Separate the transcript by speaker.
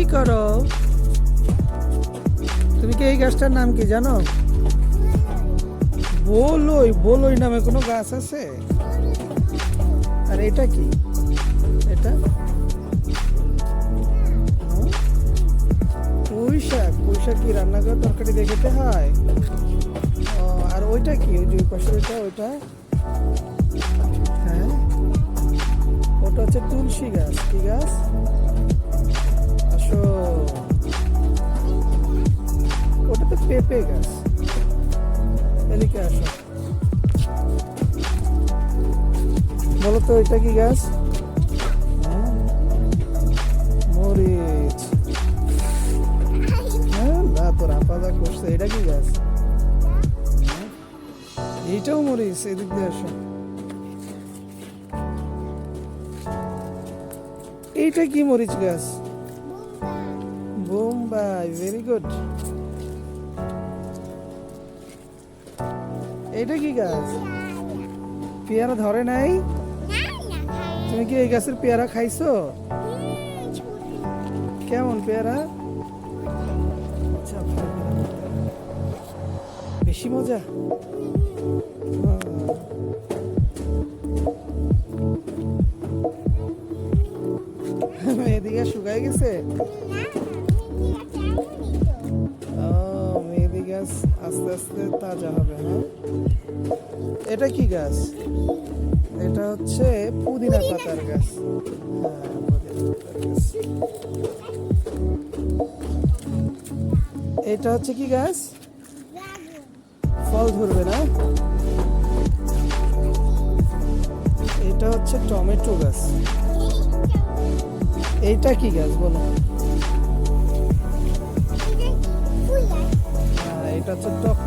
Speaker 1: কি করো? তুমি কি এই গাছটার নাম কি জানো? বলই বলই নামে কোনো গাছ আছে? আর এটা কি? এটা? হুম? পুঁই শাক পুঁই কি রান্না করে তরকারি দিয়ে খেতে হয়? আর ওইটা কি? ওই যে পাশে ওইটা ওইটা? হ্যাঁ? ওটা হচ্ছে তুলসী গাছ, কি গাছ? ওটা তো পেঁপে গাছ। এদিকে আসো। এটা কি গাছ? মরিচ। হ্যাঁ না, তোর আপা যা করছে, এটা কি গাছ? এইটাও মরিচ, এদিক দিয়ে এইটা কি মরিচ গাছ? বোম্বাই ভেরি গুড এটা কি গাছ? পেয়ারা ধরে নাই? তুমি কি এই গাছের পেয়ারা খাইছো? কেমন পেয়ারা? বেশি মজা। এদিকে শুকাই গেছে? মেহেদি গাছ আস্তে আস্তে তাজা হবে হ্যাঁ? এটা কি গাছ? এটা হচ্ছে পুদিনা পাতার গাছ। পুদিনা পাতার গাছ এটা হচ্ছে কি গাছ? ফল ধরবে না? এটা হচ্ছে টমেটো গাছ। এইটা কি গাছ বলো? হ্যাঁ, এটা হচ্ছে টক